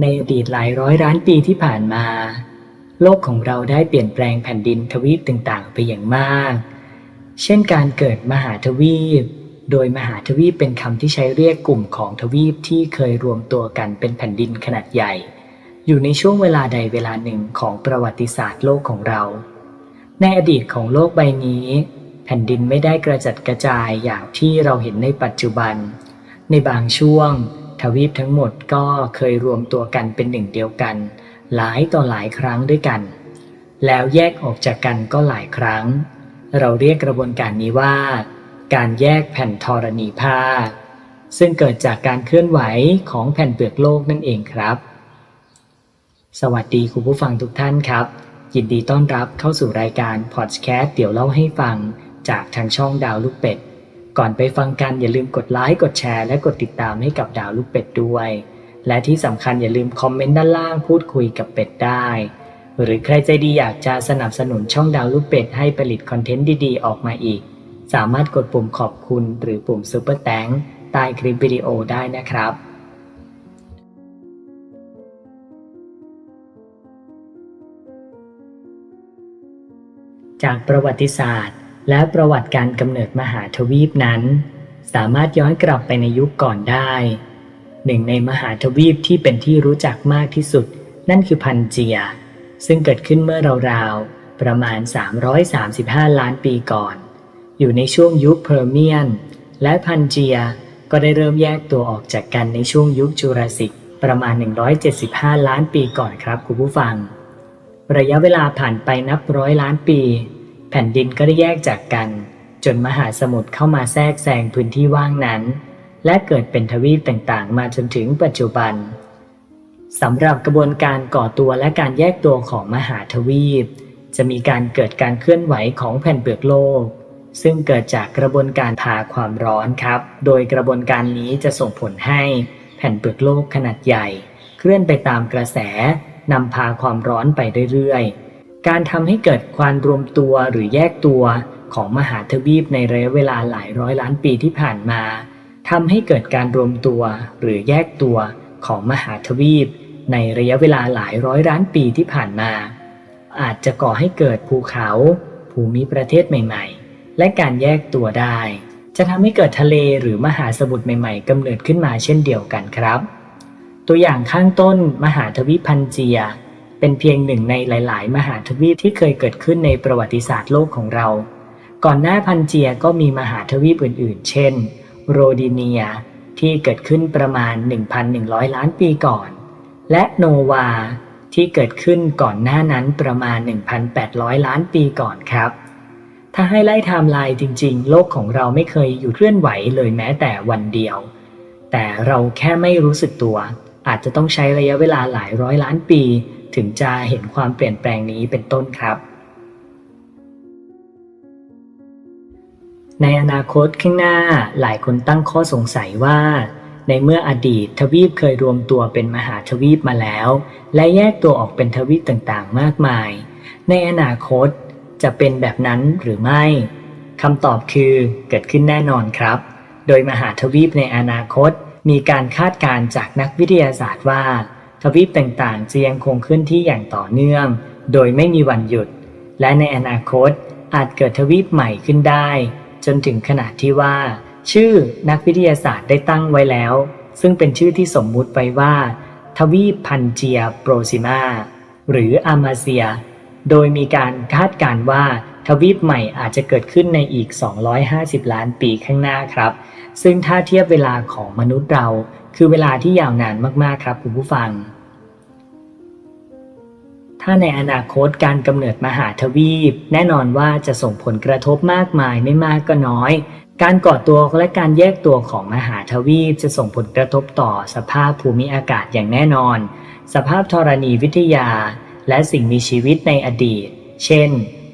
ในอดีตหลายร้อยล้านปีที่ผ่านมา โลกของเราได้เปลี่ยนแปลงแผ่นดินทวีปต่างๆ ไปอย่างมาก เช่นการเกิดมหาทวีป โดยมหาทวีปเป็นคำที่ใช้เรียกกลุ่มของทวีปที่เคยรวมตัวกันเป็นแผ่นดินขนาดใหญ่ อยู่ในช่วงเวลาใดเวลาหนึ่งของประวัติศาสตร์โลกของเรา ในอดีตของโลกใบนี้ แผ่นดินไม่ได้กระจัดกระจายอย่างที่เราเห็นในปัจจุบัน ในบางช่วง ทวีปทั้งหมดก็เคยรวมตัวกันเป็นหนึ่งเดียวกัน หลายต่อหลายครั้งด้วยกัน แล้วแยกออกจากกันก็หลายครั้ง เราเรียกกระบวนการนี้ว่า การแยกแผ่นธรณีภาคซึ่งเกิดจากการเคลื่อนไหวของแผ่นเปลือกโลกนั่นเองครับ สวัสดีคุณผู้ฟังทุกท่านครับ ยินดีต้อนรับเข้าสู่รายการพอดแคสต์เดี๋ยวเล่าให้ฟังจากทางช่องดาวลูกเป็ด ก่อนไปฟังกันอย่าลืมกดไลค์กดแชร์และกดติดตามให้กับดาวลูกเป็ดด้วย และที่สำคัญอย่าลืมคอมเมนต์ด้านล่างพูดคุยกับเป็ดได้ หรือใครใจดีอยากจะสนับสนุนช่องดาวลูกเป็ดให้ผลิตคอนเทนต์ดีๆ ออกมาอีก สามารถกดปุ่มขอบคุณหรือปุ่มซุปเปอร์แตงใต้คลิปวิดีโอได้นะครับจากประวัติศาสตร์ และประวัติการกำเนิดมหาทวีปนั้น สามารถย้อนกลับไปในยุคก่อนได้ หนึ่งในมหาทวีปที่เป็นที่รู้จักมากที่สุด นั่นคือพันเจีย ซึ่งเกิดขึ้นเมื่อราวๆ ประมาณ 335 ล้านปีก่อน อยู่ในช่วงยุคเพอร์เมียน และพันเจียก็ได้เริ่มแยกตัวออกจากกันในช่วงยุคจูราสสิกประมาณ 175 ล้านปีก่อนครับคุณผู้ฟัง ระยะเวลาผ่านไปนับร้อยล้านปี แผ่นดินก็ได้แยกจากกัน จนมหาสมุทรเข้ามาแทรกแซงพื้นที่ว่างนั้น และเกิดเป็นทวีปต่างๆ มาจนถึงปัจจุบันสำหรับกระบวนการก่อตัวและการแยกตัวของมหาทวีป จะมีการเกิดการเคลื่อนไหวของแผ่นเปลือกโลก ซึ่งเกิดจากกระบวนการพาความร้อนครับ โดยกระบวนการนี้จะส่งผลให้แผ่นเปลือกโลกขนาดใหญ่ เคลื่อนไปตามกระแสนำพาความร้อนไปเรื่อยๆ การทำให้เกิดความรวมตัวหรือแยกตัวของมหาทวีปในระยะเวลาหลายร้อยล้านปีที่ผ่านมาทำให้เกิดการรวมตัวหรือแยกตัวของมหาทวีป ในระยะเวลาหลายร้อยล้านปีที่ผ่านมา อาจจะก่อให้เกิดภูเขา ภูมิประเทศใหม่ ๆ และการแยกตัวได้ จะทำให้เกิดทะเลหรือมหาสมุทรใหม่ๆกำเนิดขึ้นมาเช่นเดียวกันครับ ตัวอย่างข้างต้นมหาทวีปพันเจีย เป็นเพียงหนึ่งในหลาย ๆ มหาทวีปที่เคยเกิดขึ้นในประวัติศาสตร์โลกของเรา ก่อนหน้าพันเจียก็มีมหาทวีปอื่น ๆ เช่น โรดิเนียที่เกิดขึ้นประมาณ 1,100 ล้านปีก่อน และโนวาที่เกิดขึ้นก่อนหน้านั้นประมาณ 1,800 ล้านปีก่อนครับ ถ้าให้ไล่ไทม์ไลน์จริง ๆ โลกของเราไม่เคยอยู่เคลื่อนไหวเลยแม้แต่วันเดียว แต่เราแค่ไม่รู้สึกตัว อาจจะต้องใช้ระยะเวลาหลายร้อยล้านปี ถึงจะเห็นความเปลี่ยนแปลงนี้เป็นต้นครับ ในอนาคตข้างหน้าหลายคนตั้งข้อสงสัยว่า ในเมื่ออดีตทวีปเคยรวมตัวเป็นมหาทวีปมาแล้ว และแยกตัวออกเป็นทวีปต่างๆ มากมาย ในอนาคตจะเป็นแบบนั้นหรือไม่คำตอบคือเกิดขึ้นแน่นอนครับ โดยมหาทวีปในอนาคตมีการคาดการณ์จากนักวิทยาศาสตร์ว่า ทวีปต่างๆ จะยังคงเคลื่อนที่อย่างต่อเนื่อง โดยไม่มีวันหยุด และในอนาคตอาจเกิดทวีปใหม่ขึ้นได้ จนถึงขนาดที่ว่า ชื่อนักวิทยาศาสตร์ได้ตั้งไว้แล้ว ซึ่งเป็นชื่อที่สมมุติไว้ว่า ทวีปพันเจียโปรซิมาหรืออามาเซีย โดยมีการคาดการณ์ว่าทวีปใหม่อาจจะเกิดขึ้นในอีก 250 ล้านปีข้างหน้าครับ ซึ่งถ้าเทียบเวลาของมนุษย์เรา คือเวลาที่ยาวนานมากๆครับคุณผู้ฟัง ถ้าในอนาคตการกำเนิดมหาทวีป แน่นอนว่าจะส่งผลกระทบมากมายไม่มากก็น้อย การก่อตัวและการแยกตัวของมหาทวีปจะส่งผลกระทบต่อสภาพภูมิอากาศอย่างแน่นอน สภาพธรณีวิทยา และสิ่งมีชีวิตในอดีต เช่น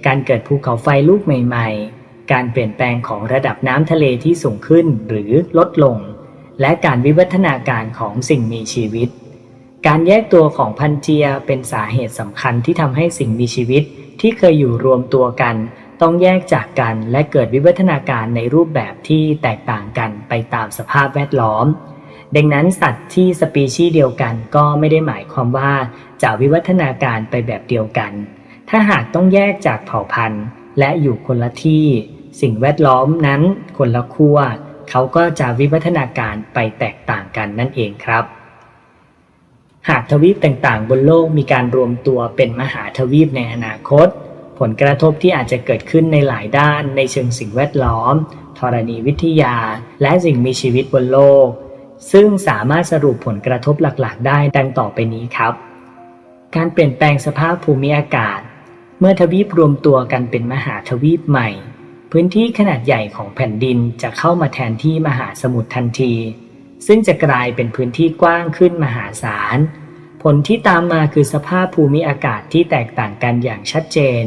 การเกิดภูเขาไฟลูกใหม่ ๆ การเปลี่ยนแปลงของระดับน้ำทะเลที่สูงขึ้นหรือลดลง และการวิวัฒนาการของสิ่งมีชีวิต การแยกตัวของพันเจียเป็นสาเหตุสำคัญที่ทำให้สิ่งมีชีวิตที่เคยอยู่รวมตัวกัน ต้องแยกจากกันและเกิดวิวัฒนาการในรูปแบบที่แตกต่างกันไปตามสภาพแวดล้อม ดังนั้นสัตว์ที่สปีชีส์เดียวกันก็ไม่ได้หมายความว่าจะวิวัฒนาการไปแบบเดียวกัน ถ้าหากต้องแยกจากเผ่าพันธุ์ และอยู่คนละที่ สิ่งแวดล้อมนั้นคนละขั้ว เขาก็จะวิวัฒนาการไปแตกต่างกันนั่นเองครับ หากทวีปต่างๆ บนโลกมีการรวมตัวเป็นมหาทวีปในอนาคต ผลกระทบที่อาจจะเกิดขึ้นในหลายด้านในเชิงสิ่งแวดล้อมธรณีวิทยา และสิ่งมีชีวิตบนโลก ซึ่งสามารถสรุปผลกระทบหลักๆ ได้ดังต่อไปนี้ครับ การเปลี่ยนแปลงสภาพภูมิอากาศ เมื่อทวีปรวมตัวกันเป็นมหาทวีปใหม่ พื้นที่ขนาดใหญ่ของแผ่นดินจะเข้ามาแทนที่มหาสมุทรทันที ซึ่งจะกลายเป็นพื้นที่กว้างขึ้นมหาศาล ผลที่ตามมาคือสภาพภูมิอากาศที่แตกต่างกันอย่างชัดเจน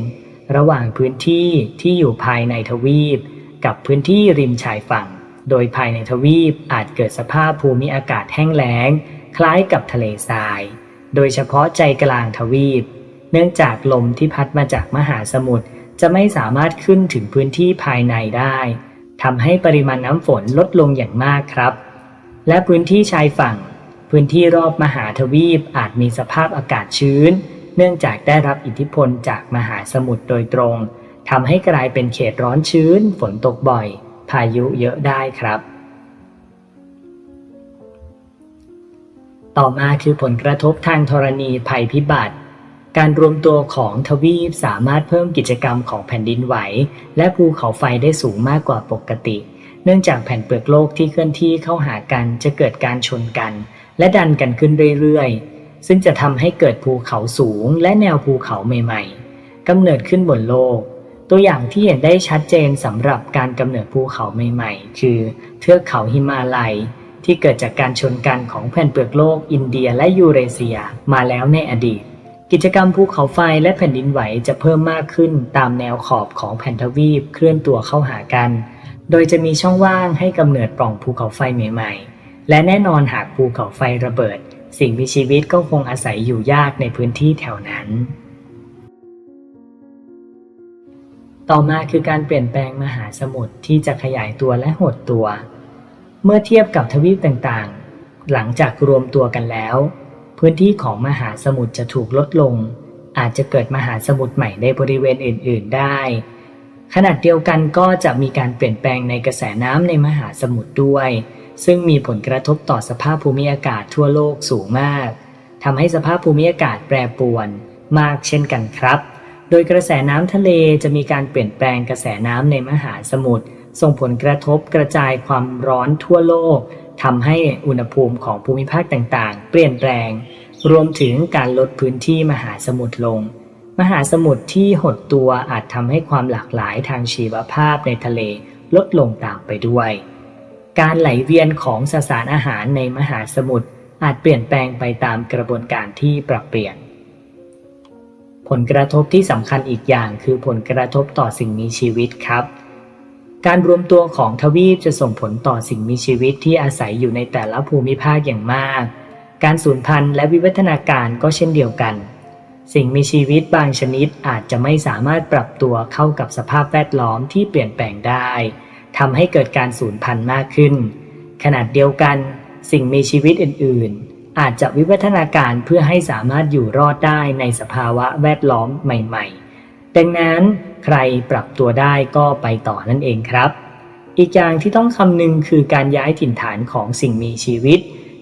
ระหว่างพื้นที่ที่อยู่ภายในทวีป กับพื้นที่ริมชายฝั่ง โดยภายในทวีปอาจเกิดสภาพภูมิอากาศแห้งแล้ง คล้ายกับทะเลทราย โดยเฉพาะใจกลางทวีป เนื่องจากลมที่พัดมาจากมหาสมุทร จะไม่สามารถขึ้นถึงพื้นที่ภายในได้ทำให้ปริมาณน้ำฝนลดลงอย่างมากครับ และพื้นที่ชายฝั่ง พื้นที่รอบมหาทวีปอาจมีสภาพอากาศชื้น เนื่องจากได้รับอิทธิพลจากมหาสมุทรโดยตรงทำให้กลายเป็นเขตร้อนชื้น ฝนตกบ่อย พายุเยอะได้ครับ ต่อมาคือผลกระทบทางธรณีภัยพิบัติ การรวมตัวของทวีปสามารถเพิ่มกิจกรรมของแผ่นดินไหว และภูเขาไฟได้สูงมากกว่าปกติ เนื่องจากแผ่นเปลือกโลกที่เคลื่อนที่เข้าหากันจะเกิดการชนกัน และดันกันขึ้นเรื่อยๆ ซึ่งจะทำให้เกิดภูเขาสูงและแนวภูเขาใหม่ๆกำเนิดขึ้นบนโลก ตัวอย่างที่เห็นได้ชัดเจนสำหรับการกำเนิดภูเขาใหม่ๆ คือเทือกเขาหิมาลัย ที่เกิดจากการชนกันของแผ่นเปลือกโลกอินเดียและยูเรเซียมาแล้วในอดีต กิจกรรมภูเขาไฟและแผ่นดินไหวจะเพิ่มมากขึ้นตามแนวขอบของแผ่นทวีปเคลื่อนตัวเข้าหากัน โดยจะมีช่องว่างให้กำเนิดปล่องภูเขาไฟใหม่ ๆ และแน่นอนหากภูเขาไฟระเบิด สิ่งมีชีวิตก็คงอาศัยอยู่ยากในพื้นที่แถวนั้น ต่อมาคือการเปลี่ยนแปลงมหาสมุทรที่จะขยายตัวและหดตัว เมื่อเทียบกับทวีปต่างๆ หลังจากรวมตัวกันแล้ว พื้นที่ของมหาสมุทรจะถูกลดลง อาจจะเกิดมหาสมุทรใหม่ในบริเวณอื่น ๆ ได้ ขณะเดียวกันก็จะมีการเปลี่ยนแปลงในกระแสน้ำในมหาสมุทรด้วย ซึ่งมีผลกระทบต่อสภาพภูมิอากาศทั่วโลกสูงมากทำให้สภาพภูมิอากาศแปรปรวนมากเช่นกันครับ โดยกระแสน้ำทะเลจะมีการเปลี่ยนแปลงกระแสน้ำในมหาสมุทรส่งผลกระทบกระจายความร้อนทั่วโลกทำให้อุณหภูมิของภูมิภาคต่างๆ เปลี่ยนแปลง รวมถึงการลดพื้นที่มหาสมุทรลง มหาสมุทรที่หดตัวอาจทำให้ความหลากหลายทางชีวภาพในทะเลลดลงตามไปด้วย การไหลเวียนของสสารอาหารในมหาสมุทรอาจเปลี่ยนแปลงไปตามกระบวนการที่ปรับเปลี่ยน ผลกระทบที่สำคัญอีกอย่างคือผลกระทบต่อสิ่งมีชีวิตครับ การรวมตัวของทวีปจะส่งผลต่อสิ่งมีชีวิตที่อาศัยอยู่ในแต่ละภูมิภาคอย่างมาก การสูญพันธุ์และวิวัฒนาการก็เช่นเดียวกัน สิ่งมีชีวิตบางชนิดอาจจะไม่สามารถปรับตัวเข้ากับสภาพแวดล้อมที่เปลี่ยนแปลงได้ทำให้เกิดการสูญพันธุ์มากขึ้น ขนาดเดียวกัน สิ่งมีชีวิตอื่น ๆ อาจจะวิวัฒนาการเพื่อให้สามารถอยู่รอดได้ในสภาวะแวดล้อมใหม่ ๆ ดังนั้น ใครปรับตัวได้ก็ไปต่อนั่นเองครับ อีกอย่างที่ต้องคำนึงคือการย้ายถิ่นฐานของสิ่งมีชีวิต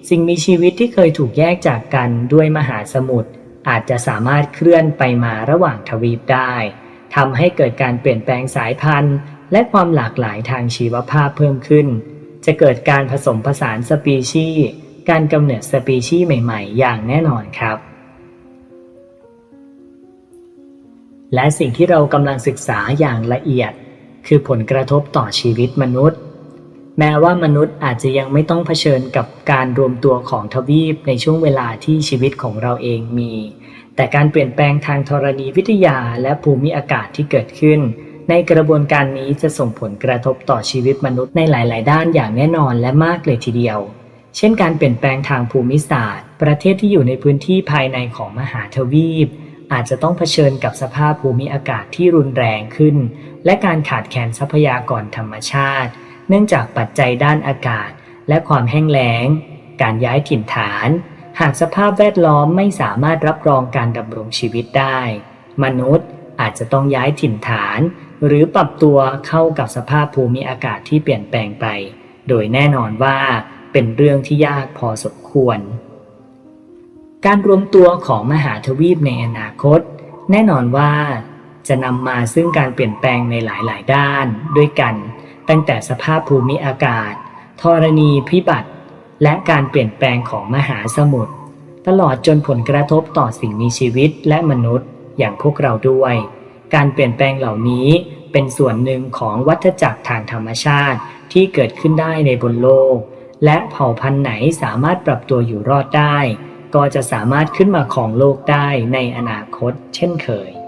สิ่งมีชีวิตที่เคยถูกแยกจากกันด้วยมหาสมุทรอาจจะสามารถเคลื่อนไปมาระหว่างทวีปได้ทำให้เกิดการเปลี่ยนแปลงสายพันธุ์ และความหลากหลายทางชีวภาพเพิ่มขึ้น จะเกิดการผสมผสานสปีชีส์การกำเนิดสปีชีส์ใหม่ ๆ อย่างแน่นอนครับ และสิ่งที่เรากำลังศึกษาอย่างละเอียด คือผลกระทบต่อชีวิตมนุษย์ แม้ว่ามนุษย์อาจจะยังไม่ต้องเผชิญกับการรวมตัวของทวีปในช่วงเวลาที่ชีวิตของเราเองมี แต่การเปลี่ยนแปลงทางธรณีวิทยาและภูมิอากาศที่เกิดขึ้น ในกระบวนการนี้จะส่งผลกระทบต่อชีวิตมนุษย์ในหลาย ๆ ด้านอย่างแน่นอนและมากเลยทีเดียว เช่น การเปลี่ยนแปลงทางภูมิศาสตร์ ประเทศที่อยู่ในพื้นที่ภายในของมหาทวีป อาจจะต้องเผชิญกับสภาพภูมิอากาศที่รุนแรงขึ้น และการขาดแคลนทรัพยากรธรรมชาติ เนื่องจากปัจจัยด้านอากาศ และความแห้งแล้ง การย้ายถิ่นฐาน หากสภาพแวดล้อมไม่สามารถรับรองการดำรงชีวิตได้ มนุษย์อาจจะต้องย้ายถิ่นฐาน หรือปรับตัวเข้ากับสภาพภูมิอากาศที่เปลี่ยนแปลงไป โดยแน่นอนว่าเป็นเรื่องที่ยากพอสมควร การรวมตัวของมหาทวีปในอนาคต แน่นอนว่าจะนำมาซึ่งการเปลี่ยนแปลงในหลายๆ ด้านด้วยกัน ตั้งแต่สภาพภูมิอากาศธรณีพิบัติ และการเปลี่ยนแปลงของมหาสมุทรตลอดจนผลกระทบต่อสิ่งมีชีวิตและมนุษย์อย่างพวกเราด้วย การเปลี่ยนแปลงเหล่านี้เป็นส่วนหนึ่งของวัฏจักรทางธรรมชาติที่เกิดขึ้นได้ในบนโลก และเผ่าพันธุ์ไหนสามารถปรับตัวอยู่รอดได้ ก็จะสามารถขึ้นมาของโลกได้ในอนาคตเช่นเคย